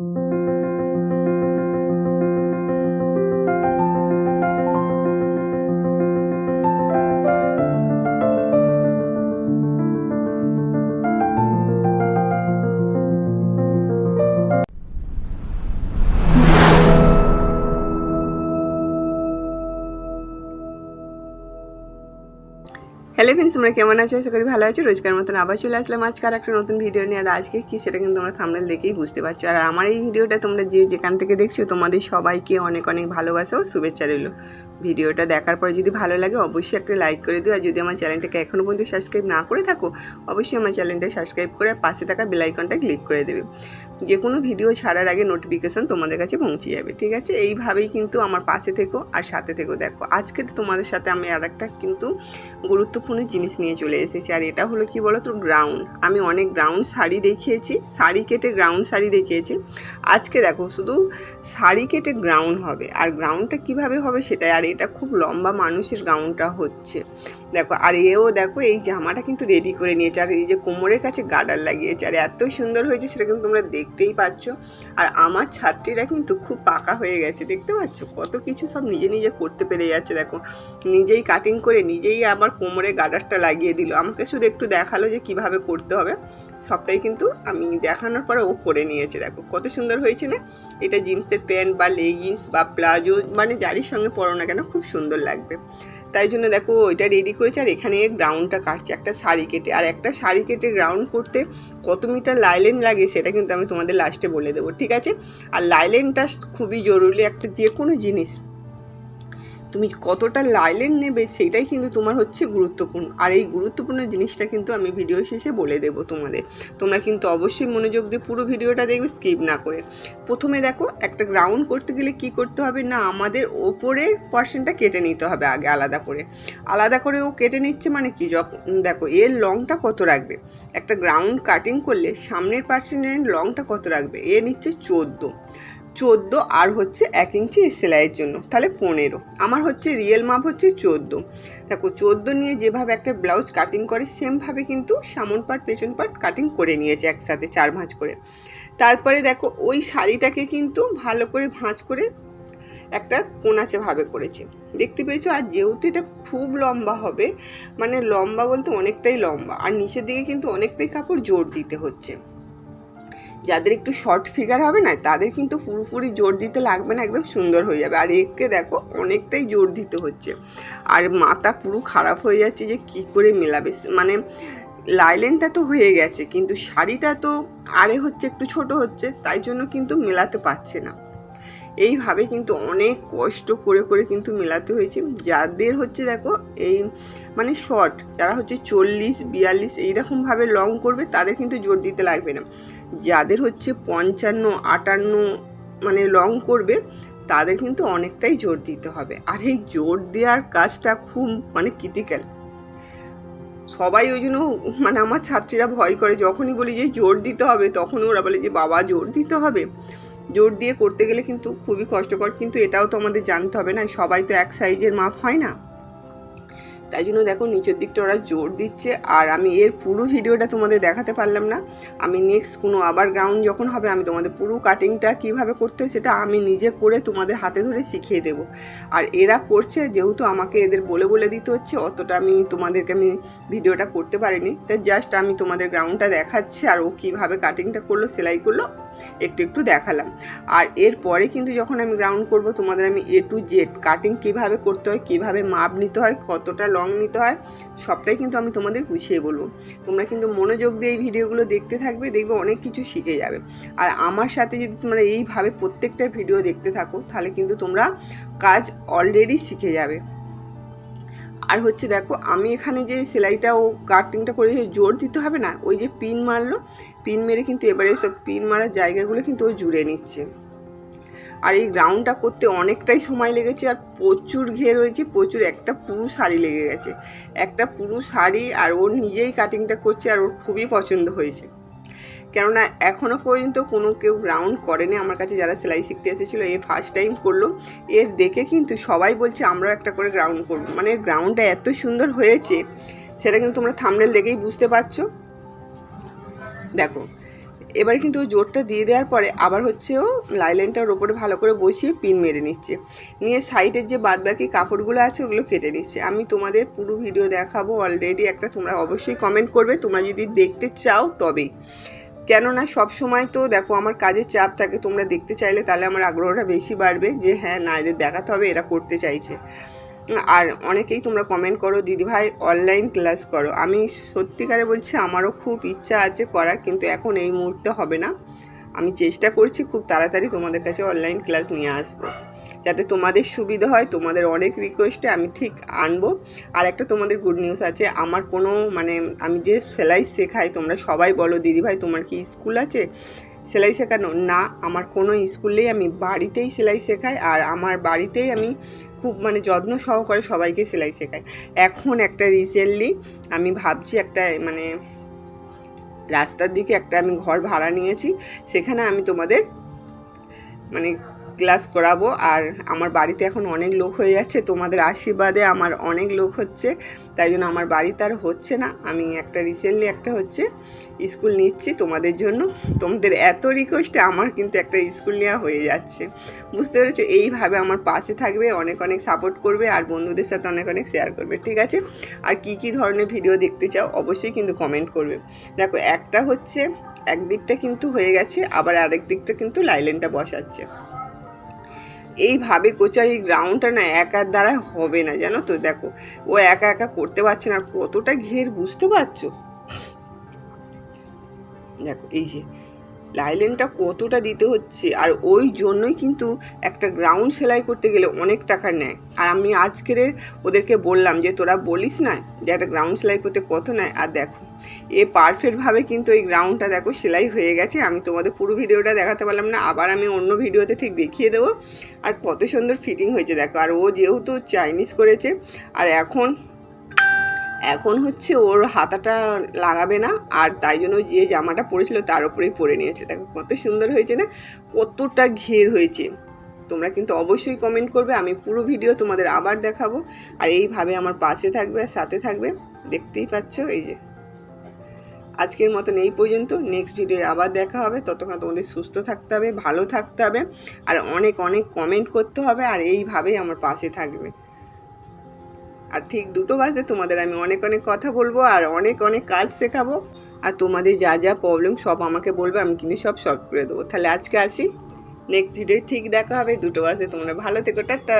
thank you hello friends তোমরা কেমন আছো? আশা করি ভালো আছো। রোজকার মতন আবার চলে আসলাম আজকে আর একটা নতুন ভিডিও নিয়ে। আর আজকে কি সেটা কিন্তু তোমরা থামনেল দেখেই বুঝতে পারছ। আর আমার এই ভিডিওটা তোমরা যে যেখান থেকে দেখছ, তোমাদের সবাইকে অনেক অনেক ভালোবাসা ও শুভেচ্ছা রইল। ভিডিওটা দেখার পরে যদি ভালো লাগে, অবশ্যই একটা লাইক করে দিও। আর যদি আমার চ্যানেলটাকে এখনও পর্যন্ত সাবস্ক্রাইব না করে থাকো, অবশ্যই আমার চ্যানেলটা সাবস্ক্রাইব করে আর পাশে থাকা বেল আইকনটা ক্লিক করে দেবে। যে কোনো ভিডিও ছাড়ার আগে নোটিফিকেশন তোমাদের কাছে পৌঁছে যাবে, ঠিক আছে? এইভাবেই কিন্তু আমার পাশে থেকো আর সাথে থেকো। দেখো, আজকে তোমাদের সাথে আমি আর একটা কিন্তু গুরুত্বপূর্ণ জিনিস নিয়ে চলে এসেছি। আর এটা হলো কি বলো তো গ্রাউন্ড আমি অনেক গ্রাউন্ড শাড়ি দেখিয়েছি, শাড়ি কেটে গ্রাউন্ড শাড়ি দেখিয়েছি। আজকে দেখো, শুধু শাড়ি কেটে গ্রাউন্ড হবে, আর গ্রাউন্ডটা কীভাবে হবে সেটাই। আর এটা খুব লম্বা মানুষের গ্রাউন্ডটা হচ্ছে। দেখো, আর এও দেখো, এই জামাটা কিন্তু রেডি করে নিয়েছে। আর এই যে কোমরের কাছে গার্ডার লাগিয়েছে, আর এত সুন্দর হয়েছে সেটা কিন্তু তোমরা দেখতেই পাচ্ছ। আর আমার ছাত্রীরা কিন্তু খুব পাকা হয়ে গেছে, দেখতে পাচ্ছ? কত কিছু সব নিজে নিজে করতে পেরে যাচ্ছে, দেখো। নিজেই কাটিং করে নিজেই আবার কোমরে গার্ডারটা লাগিয়ে দিল। আমাকে শুধু একটু দেখাল যে কীভাবে করতে হবে। সবটাই কিন্তু আমি দেখানোর পরে ও করে নিয়েছে, দেখো। কত সুন্দর হয়েছে না? এটা জিন্সের প্যান্ট বা লেগিংস বা প্লাজো মানে যারই সঙ্গে পরো না কেন, খুব সুন্দর লাগবে। তাই জন্য দেখো ওইটা রেডি করেছে, আর এখানে গ্রাউন্ডটা কাটছে। একটা শাড়ি কেটে, আর একটা শাড়ি কেটে গ্রাউন্ড করতে কত মিটার লাইলেন লাগে সেটা কিন্তু আমি তোমাদের লাস্টে বলে দেবো, ঠিক আছে? আর লাইলেনটা খুবই জরুরি একটা যে কোনো জিনিস। তুমি কতটা লাইলেন নেবে সেটাই কিন্তু তোমার হচ্ছে গুরুত্বপূর্ণ। আর এই গুরুত্বপূর্ণ জিনিসটা কিন্তু আমি ভিডিও শেষে বলে দেব তোমাদের। তোমরা কিন্তু অবশ্যই মনোযোগ দিয়ে পুরো ভিডিওটা দেখবে স্কিপ না করে। প্রথমে দেখো, একটা গ্রাউন্ড করতে গেলে কি করতে হবে না, আমাদের ওপরের পার্সেন্টটা কেটে নিতে হবে আগে আলাদা করে। আলাদা করে ও কেটে নিচ্ছে মানে কি? যখন দেখো, এর লংটা কত রাখবে? একটা গ্রাউন্ড কাটিং করলে সামনের পার্সেন্টের লংটা কত রাখবে? এ নিচ্ছে চোদ্দ। চোদ্দ আর হচ্ছে এক ইঞ্চি সেলাইয়ের জন্য, তাহলে পনেরো। আমার হচ্ছে রিয়েল মাপ হচ্ছে চোদ্দ। দেখো, চোদ্দ নিয়ে যেভাবে একটা ব্লাউজ কাটিং করে সেমভাবে কিন্তু সামন পাট পেছন পাট কাটিং করে নিয়েছে একসাথে চার ভাঁজ করে। তারপরে দেখো, ওই শাড়িটাকে কিন্তু ভালো করে ভাঁজ করে একটা কোনাচে ভাবে করেছে। দেখতে পেয়েছ? আর যেহেতু এটা খুব লম্বা হবে মানে লম্বা বলতে অনেকটাই লম্বা, আর নিচের দিকে কিন্তু অনেকটাই কাপড় জোর দিতে হচ্ছে। যাদের একটু শর্ট ফিগার হবে না, তাদের কিন্তু পুরোপুরি জোর দিতে লাগবে না, একদম সুন্দর হয়ে যাবে। আর একে দেখো, অনেকটাই জোর দিতে হচ্ছে। আর মাথা পুরো খারাপ হয়ে যাচ্ছে যে কি করে মেলাবে। মানে লাইলেনটা তো হয়ে গেছে, কিন্তু শাড়িটা তো আরে হচ্ছে, একটু ছোট হচ্ছে, তাই জন্য কিন্তু মেলাতে পারছে না। এইভাবে কিন্তু অনেক কষ্ট করে করে কিন্তু মেলাতে হয়েছে। যাদের হচ্ছে দেখো এই মানে শর্ট যারা হচ্ছে চল্লিশ, বিয়াল্লিশ এইরকমভাবে লং করবে, তাদের কিন্তু জোর দিতে লাগবে না। যাদের হচ্ছে পঞ্চান্ন, আটান্ন মানে লং করবে, তাদের কিন্তু অনেকটাই জোর দিতে হবে। আর এই জোর দেওয়ার কাজটা খুব মানে ক্রিটিক্যাল সবাই ওই জন্য মানে আমার ছাত্রীরা ভয় করে, যখনই বলি যে জোর দিতে হবে, তখনই ওরা বলে যে, বাবা, জোর দিতে হবে? জোর দিয়ে করতে গেলে কিন্তু খুবই কষ্টকর, কিন্তু এটাও তো আমাদের জানতে হবে না, সবাই তো এক সাইজের মাপ, হয় না? তাই জন্য দেখো নিচের দিকটা ওরা জোর দিচ্ছে, আর আমি এর পুরো ভিডিওটা তোমাদের দেখাতে পারলাম না। আমি নেক্সট কোনো আবার গ্রাউন্ড যখন হবে, আমি তোমাদের পুরো কাটিংটা কীভাবে করতে হয় সেটা আমি নিজে করে তোমাদের হাতে ধরে শিখিয়ে দেবো। আর এরা করছে, যেহেতু আমাকে এদের বলে বলে দিতে হচ্ছে, অতটা আমি তোমাদেরকে আমি ভিডিওটা করতে পারিনি। তাই জাস্ট আমি তোমাদের গ্রাউন্ডটা দেখাচ্ছি, আর ও কীভাবে কাটিংটা করল, সেলাই করল একটু একটু দেখালাম। আর এরপরে কিন্তু যখন আমি গ্রাউন্ড করব, তোমাদের আমি এ টু জেড কাটিং কীভাবে করতে হয়, কীভাবে মাপ নিতে হয়, কতটা লং নিতে হয়, সবটাই কিন্তু আমি তোমাদের গুছিয়ে বলব। তোমরা কিন্তু মনোযোগ দিয়ে এই ভিডিওগুলো দেখতে থাকবে, দেখবে অনেক কিছু শিখে যাবে। আর আমার সাথে যদি তোমরা এইভাবে প্রত্যেকটা ভিডিও দেখতে থাকো, তাহলে কিন্তু তোমরা কাজ অলরেডি শিখে যাবে। আর হচ্ছে দেখো, আমি এখানে যে সেলাইটা ও কাটিংটা করে জোর দিতে হবে না, ওই যে পিন মারলো, পিন মেরে কিন্তু এবারে সব পিন মারার জায়গাগুলো কিন্তু ও জুড়ে নিচ্ছে। আর এই গ্রাউন্ডটা করতে অনেকটাই সময় লেগেছে, আর প্রচুর ঘের হয়েছে, প্রচুর একটা পুরো শাড়ি লেগে গেছে। একটা পুরো শাড়ি আর ও নিজেই কাটিংটা করছে আর ওর খুবই পছন্দ হয়েছে। কেননা এখনও পর্যন্ত কোনো কেউ গ্রাউন্ড করেনি। আমার কাছে যারা সেলাই শিখতে এসেছিল, এ ফার্স্ট টাইম করল। এর দেখে কিন্তু সবাই বলছে, আমরাও একটা করে গ্রাউন্ড করব। মানে গ্রাউন্ডটা এত সুন্দর হয়েছে, সেটা কিন্তু তোমরা থামনেল দেখেই বুঝতে পারছ। দেখো, এবারে কিন্তু ও জোরটা দিয়ে দেওয়ার পরে আবার হচ্ছে ও লাইলাইনটার ওপরে ভালো করে বসিয়ে পিন মেরে নিচ্ছে। নিয়ে সাইডের যে বাদবাকি কাপড়গুলো আছে, ওগুলো কেটে নিচ্ছে। আমি তোমাদের পুরো ভিডিও দেখাবো অলরেডি একটা তোমরা অবশ্যই কমেন্ট করবে। তোমরা যদি দেখতে চাও তবেই। কেননা সব সময় তো দেখো আমার কাজের চাপ থাকে, তোমরা দেখতে চাইলে তাহলে আমার আগ্রহটা বেশি বাড়বে যে হ্যাঁ না, এদের দেখাতে হবে, এরা করতে চাইছে। আর অনেকেই তোমরা কমেন্ট করো দিদিভাই অনলাইন ক্লাস করো। আমি সত্যিকারে বলছি, আমারও খুব ইচ্ছা আছে করার, কিন্তু এখন এই মুহূর্তে হবে না। আমি চেষ্টা করছি, খুব তাড়াতাড়ি তোমাদের কাছে অনলাইন ক্লাস নিয়ে আসব। যাতে তোমাদের সুবিধা হয়, তোমাদের অনেক রিকোয়েস্টে আমি ঠিক আনব। আর একটা তোমাদের গুড নিউজ আছে, আমার কোনো মানে আমি যে সেলাই শেখাই, তোমরা সবাই বলো, দিদিভাই তোমার কি স্কুল আছে? সেলাই শেখানো? না, আমার কোনো স্কুলেই আমি বাড়িতেই সেলাই শেখাই, আর আমার বাড়িতেই আমি খুব মানে যত্ন সহকারে সবাইকে সেলাই শেখাই। এখন একটা রিসেন্টলি আমি ভাবছি একটা মানে রাস্তার দিকে একটা আমি ঘর ভাড়া নিয়েছি, সেখানে আমি তোমাদের মানে ক্লাস করাবো। আর আমার বাড়িতে এখন অনেক লোক হয়ে যাচ্ছে। তোমাদের আশীর্বাদে আমার অনেক লোক হচ্ছে। তাই জন্য আমার বাড়িতে আর হচ্ছে না। আমি একটা রিসেন্টলি একটা হচ্ছে স্কুল নিচ্ছি তোমাদের জন্য। তোমাদের এত রিকোয়েস্টে আমার কিন্তু একটা স্কুল নেওয়া হয়ে যাচ্ছে। বুঝতে পেরেছ? এইভাবে আমার পাশে থাকবে, অনেক অনেক সাপোর্ট করবে আর বন্ধুদের সাথে অনেক অনেক শেয়ার করবে, ঠিক আছে? আর কি কি ধরনের ভিডিও দেখতে চাও অবশ্যই কিন্তু কমেন্ট করবে। দেখো, একটা হচ্ছে, একদিকটা কিন্তু হয়ে গেছে, আবার আরেক দিকটা কিন্তু লাইলেনটা বসাচ্ছে। এইভাবে কোচার এই গ্রাউন্ডটা না একার দ্বারা হবে না, জানো তো? দেখো, ও একা একা করতে পারছে না, আর কতটা ঘের, বুঝতে পারছ? দেখো, এই যে লাইলেনটা কতটা দিতে হচ্ছে? আর ওই জন্যই কিন্তু একটা গ্রাউন্ড সেলাই করতে গেলে অনেক টাকা নেয়। আর আমি আজকের ওদেরকে বললাম যে, তোরা বলিস না যে, একটা গ্রাউন্ড সেলাই করতে কত নেয়? আর দেখো, এ পারফেক্টভাবে কিন্তু এই গ্রাউন্ডটা দেখো সেলাই হয়ে গেছে। আমি তোমাদের পুরো ভিডিওটা দেখাতে পারলাম না। আবার আমি অন্য ভিডিওতে ঠিক দেখিয়ে দেবো। আর কত সুন্দর ফিটিং হয়েছে, দেখো। আর ও যেহেতু চাইনিজ করেছে, আর এখন এখন হচ্ছে ওর হাতাটা লাগাবে না, আর তাই জন্য যে জামাটা পরেছিল তার উপরেই পরে নিয়েছে। দেখো কত সুন্দর হয়েছে না? কতটা ঘের হয়েছে। তোমরা কিন্তু অবশ্যই কমেন্ট করবে, আমি পুরো ভিডিও তোমাদের আবার দেখাবো। আর এইভাবে আমার পাশে থাকবে আর সাথে থাকবে, দেখতেই পাচ্ছ এই যে। আজকের মতন এই পর্যন্ত নেক্সট ভিডিও আবার দেখা হবে। ততক্ষণ তোমাদের সুস্থ থাকতে হবে, ভালো থাকতে হবে, আর অনেক অনেক কমেন্ট করতে হবে, আর এইভাবেই আমার পাশে থাকবে। আর ঠিক দুটো বাজে তোমাদের আমি অনেক অনেক কথা বলব আর অনেক অনেক কাজ শেখাবো। আর তোমাদের যা যা প্রবলেম সব আমাকে বলবে, আমি কিন্তু সব সলভ করে দেবো। তাহলে আজকে আসি। নেক্সট ভিডিও ঠিক দেখা হবে। দুটো বাজে। তোমরা ভালো থেকো। টাটা।